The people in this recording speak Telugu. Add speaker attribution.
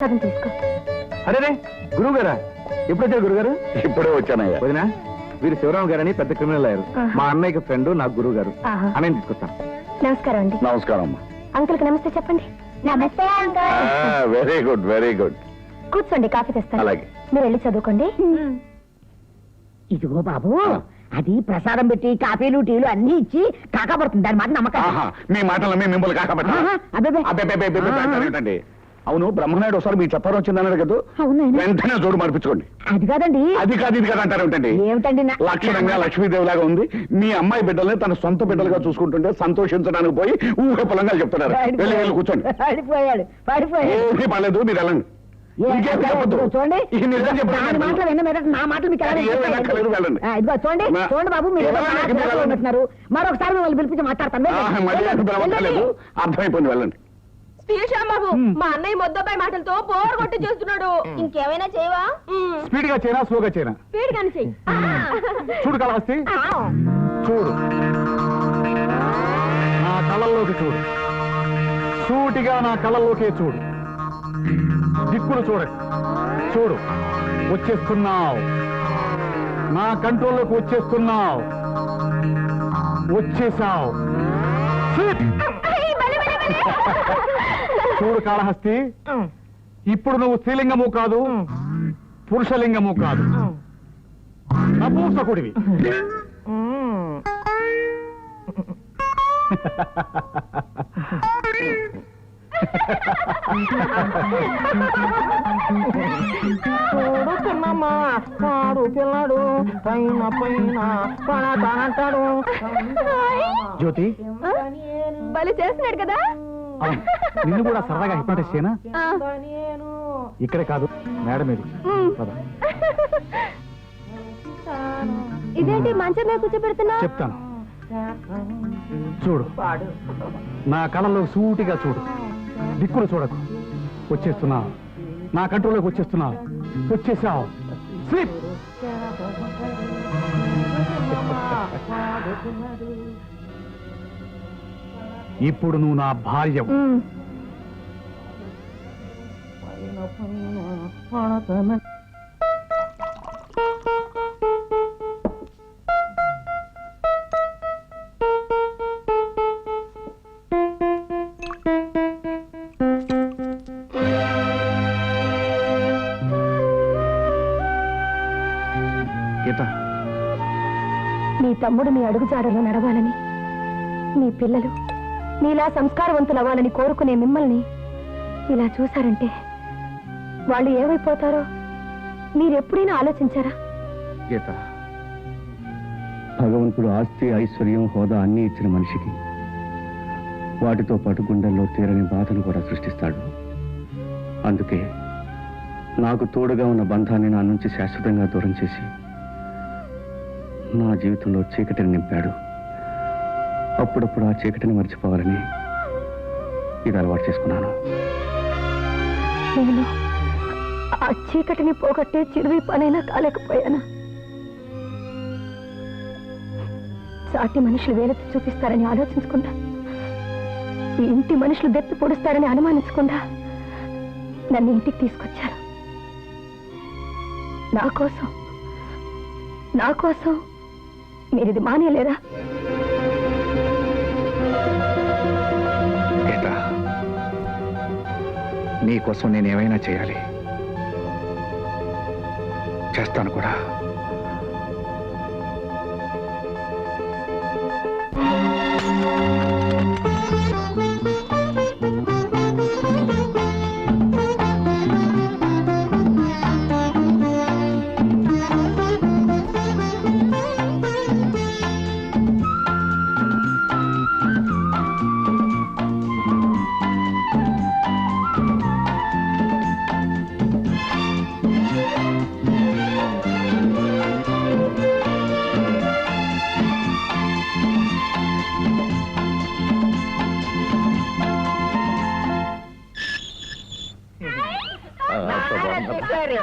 Speaker 1: ప్రసాదం తీసుకో
Speaker 2: అరే గురువు గారా ఎప్పుడు వచ్చారు గురుగారు
Speaker 3: ఇప్పుడే వచ్చానయ్యా
Speaker 2: వదినా వీరు శివరామ గారని పెద్ద క్రిమినల్ అయ్యారు. మా అన్నయ్యకి ఫ్రెండ్ నాకు గురువు గారు
Speaker 1: ఆహా.
Speaker 2: అన్నయ్య తీసుకొస్తాను
Speaker 1: నమస్కారం అండి
Speaker 3: నమస్కారం అమ్మా
Speaker 1: అంకుల్కి నమస్తే చెప్పండి నమస్తే uncle
Speaker 3: very good very good
Speaker 1: కూర్చోండి కాఫీ తెస్తాను
Speaker 3: అలాగే.
Speaker 1: మీరు వెళ్ళి చదువుకోండి
Speaker 4: ఇదిగో బాబు అది ప్రసాదం పెట్టి కాఫీలు టీలు అన్ని ఇచ్చి కాకపడుతుంది దాని మాట నమ్మకం
Speaker 3: ఆహా మీ మాటలు మీ మిమ్మల్ని కాకపట్ట
Speaker 4: ఆహా, అబ్బబ్బే.
Speaker 3: ఏంటండి అవును బ్రహ్మనాయుడు ఒకసారి మీ చెప్పారు వచ్చిందన్నారు కదా. వెంటనే జోడు మార్పించుకోండి.
Speaker 4: అది కాదండి.
Speaker 3: అది కాదు ఇది కాదు అంటారు ఏంటండి
Speaker 4: ఏమిటండి నా-
Speaker 3: లక్షణంగా లక్ష్మీదేవి లాగా ఉంది. మీ అమ్మాయి బిడ్డల్ని తన సొంత బిడ్డలుగా చూసుకుంటుంటే సంతోషించడానికి పోయి ఊహ పొలంగా చెప్తున్నారు. వెళ్ళి వెళ్ళి కూర్చోండి.
Speaker 4: పడిపోయాడు పడిపోయాడు
Speaker 3: ఏమీ పర్లేదు మీరు వెళ్ళండి.
Speaker 4: ఏ,
Speaker 3: ఇంకేం చెప్పొద్దు.
Speaker 4: చూడండి.
Speaker 3: ఇక నిజం చెప్పండి.
Speaker 4: దాని మాటలు విన్న మీద నా మాటలు మీకు ఎలా
Speaker 3: అది ఏమీ
Speaker 4: వినిపిస్తాయి?
Speaker 3: అక్కర్లేదు, వెళ్ళండి.
Speaker 4: ఆ, ఇదిగో చూడండి.
Speaker 3: నా-
Speaker 4: చూడండి బాబు మీరు ఏదో
Speaker 3: వెళ్ళండి,
Speaker 4: బాగా
Speaker 3: మీరు వెళ్ళండి.
Speaker 4: ఉంటున్నారు మరొకసారి మిమ్మల్ని పిలిపించి మాట్లాడతాను.
Speaker 3: ఆహా, మళ్ళీ
Speaker 4: వెళ్ళండి,
Speaker 3: ఎందుకు పిలవక్కర్లేదు
Speaker 4: వెళ్ళండి.
Speaker 3: అర్థమైపోయింది వెళ్ళండి.
Speaker 5: బాబు. మా అన్నయ్య మొద్దపై మాటలతో బోర్ కొట్టి చేస్తున్నాడు. ఇంకేమైనా చేయవా?
Speaker 2: స్పీడ్గా చేయనా స్లోగా చేయనా?
Speaker 5: స్పీడ్ గాని చెయ్యి
Speaker 2: చూడు కళహస్తి. చూడు. నా కళ్ళల్లోకి చూడు. సూటిగా నా కళ్ళల్లోకే చూడు. దిక్కులు చూడకు చూడు. వచ్చేస్తున్నావు. నా కంట్రోల్లోకి వచ్చేస్తున్నావు. వచ్చేసావు. చూడు కాళహస్తి. ఇప్పుడు నువ్వు స్త్రీలింగము కాదు పురుషలింగము కాదు. నపూంసకుడివి.
Speaker 4: చూడుతున్నమ్మా వాడు పిల్లడు. పైన పైన పడతానంటాడు.
Speaker 2: జ్యోతి.
Speaker 5: బలి చేస్తున్నాడు కదా?
Speaker 2: నిన్ను కూడా సరదాగా హిప్నటైజ్ చేయనా ఇక్కడే కాదు మేడం ఇది పద.
Speaker 1: ఇదేంటి మంచం మీద కూర్చోబెడుతున్నా
Speaker 2: చెప్తాను. చూడు. నా కళ్ళలో సూటిగా చూడు. దిక్కులు చూడకు. వచ్చేస్తున్నా. నా కంట్రోల్లోకి వచ్చేస్తున్నావు వచ్చేసావు. స్లీప్. ఇప్పుడు నువ్వు నా భార్య గీత
Speaker 1: తమ్ముడు మీ అడుగుజాడలో నడవాలని. మీ పిల్లలు మీలా సంస్కారవంతులవ్వాలని కోరుకునే మిమ్మల్ని ఇలా చూశారంటే వాళ్ళు ఏమైపోతారో మీరెప్పుడైనా ఆలోచించారా?
Speaker 2: గీత
Speaker 6: భగవంతుడు ఆస్తి ఐశ్వర్యం హోదా అన్నీ ఇచ్చిన మనిషికి వాటితో పాటు గుండెల్లో తీరని బాధను కూడా సృష్టిస్తాడు. అందుకే నాకు తోడుగా ఉన్న బంధాన్ని నా నుంచి శాశ్వతంగా దూరం చేసి నా జీవితంలో చీకటిని నింపాడు. అప్పుడప్పుడు ఆ చీకటిని మర్చిపోవాలని ఇది అలవాటు చేసుకున్నాను.
Speaker 1: నేను ఆ చీకటిని పోగొట్టే చిరువి పనైనా కాలేకపోయానా? సాటి మనుషులు వేలెత్తి చూపిస్తారని ఆలోచించకుండా ఈ ఇంటి మనుషులు దెప్పి పొడుస్తారని అనుమానించకుండా నన్ను ఇంటికి తీసుకొచ్చారు. నా కోసం నా కోసం మీరు ఇది మానేయలేరా
Speaker 2: గీత నీకోసం నేను ఏమైనా చేయాలి. చేస్తాను కూడా.
Speaker 1: serio.